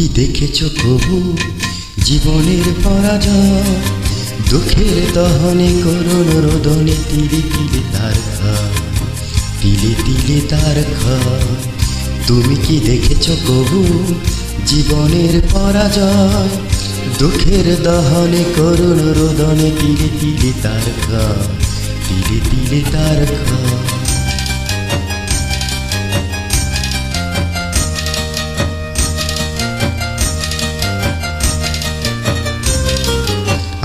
কি দেখেছ প্রভু? জীবনের পরাজয়, দুঃখের দহনে করুণ রোদনে তিলে তিলে তার তিলে তিলে তার তুমি কি দেখেছ প্রভু? জীবনের পরাজয়, দুঃখের দহনে করুণ রোদনে তিলে তিলে তার তিলে তিলে তার খায়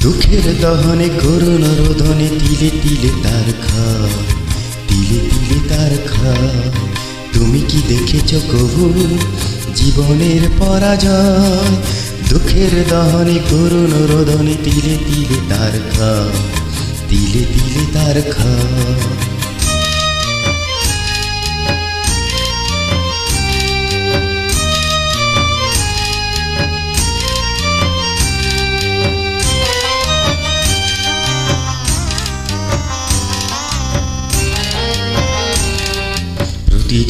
দুঃখের দহনে করুণ রোধনে তিলে তিলে তার খায় তিলে তিলে তার খা তুমি কি দেখেছ কবু জীবনের পরাজয়? দুঃখের দহনে করুণ রোধনে তিলে তিলে তার খায় তিলে তিলে তার খায়